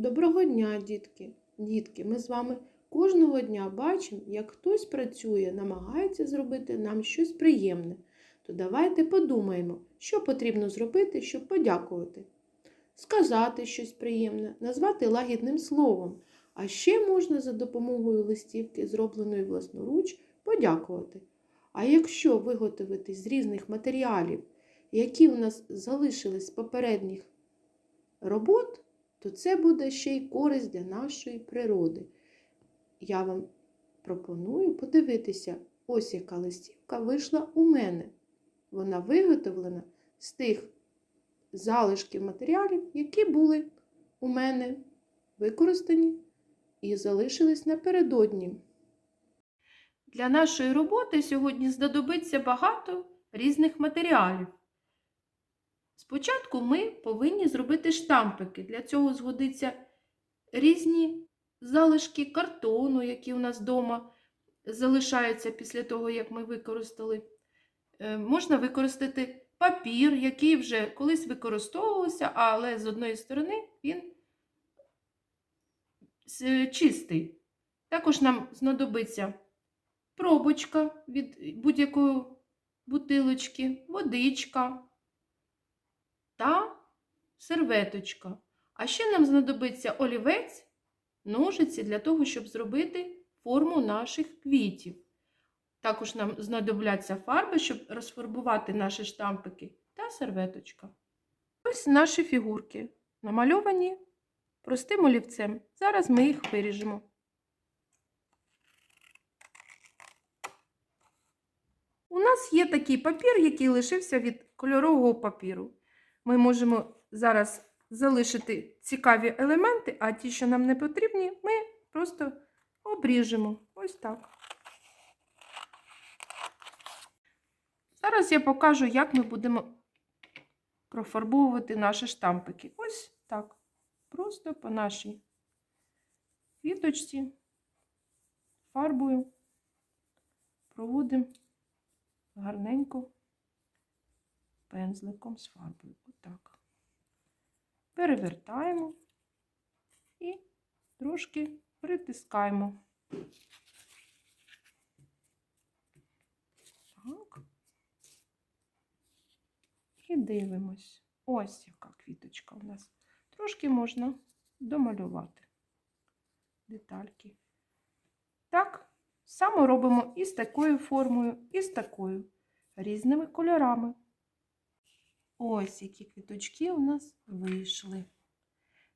Доброго дня, дітки! Дітки, ми з вами кожного дня бачимо, як хтось працює, намагається зробити нам щось приємне. То давайте подумаємо, що потрібно зробити, щоб подякувати. Сказати щось приємне, назвати лагідним словом. А ще можна за допомогою листівки, зробленої власноруч, подякувати. А якщо виготовити з різних матеріалів, які у нас залишились з попередніх робот, то це буде ще й користь для нашої природи. Я вам пропоную подивитися, ось яка листівка вийшла у мене. Вона виготовлена з тих залишків матеріалів, які були у мене використані і залишились напередодні. Для нашої роботи сьогодні знадобиться багато різних матеріалів. Спочатку ми повинні зробити штампики. Для цього згодиться різні залишки картону, які у нас вдома залишаються після того, як ми використали. Е, Можна використати папір, який вже колись використовувався, але з одної сторони він чистий. Також нам знадобиться пробочка від будь-якої бутилочки, водичка та серветочка. А ще нам знадобиться олівець, ножиці для того, щоб зробити форму наших квітів. Також нам знадобляться фарби, щоб розфарбувати наші штампики та серветочка. Ось наші фігурки намальовані простим олівцем. Зараз ми їх виріжемо. У нас є такий папір, який лишився від кольорового папіру. Ми можемо зараз залишити цікаві елементи, а ті, що нам не потрібні, ми просто обріжемо. Ось так. Зараз я покажу, як ми будемо профарбовувати наші штампики. Ось так. Просто по нашій квіточці фарбою проводимо гарненько пензликом з фарбою. Отак. Перевертаємо і трошки притискаємо. Так. І дивимось. Ось яка квіточка у нас. Трошки можна домалювати детальки. Так, само робимо і з такою формою, і з такою різними кольорами. Ось які квіточки у нас вийшли.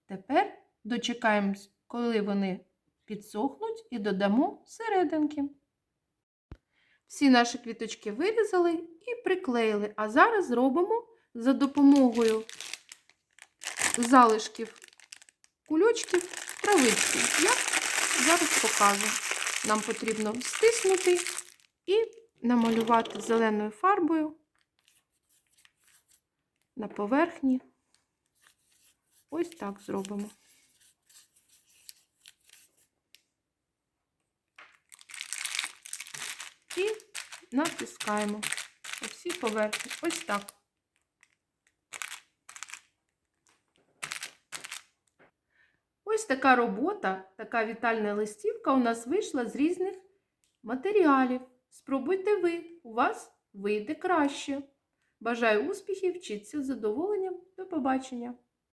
Тепер дочекаємось, коли вони підсохнуть, і додамо серединки. Всі наші квіточки вирізали і приклеїли. А зараз зробимо за допомогою залишків кульочків травички. Я зараз покажу. Нам потрібно стиснути і намалювати зеленою фарбою на поверхні. Ось так зробимо. І натискаємо всій поверхні. Ось так. Ось така робота, така вітальна листівка у нас вийшла з різних матеріалів. Спробуйте ви, у вас вийде краще. Бажаю успіхів, вчіться з задоволенням. До побачення!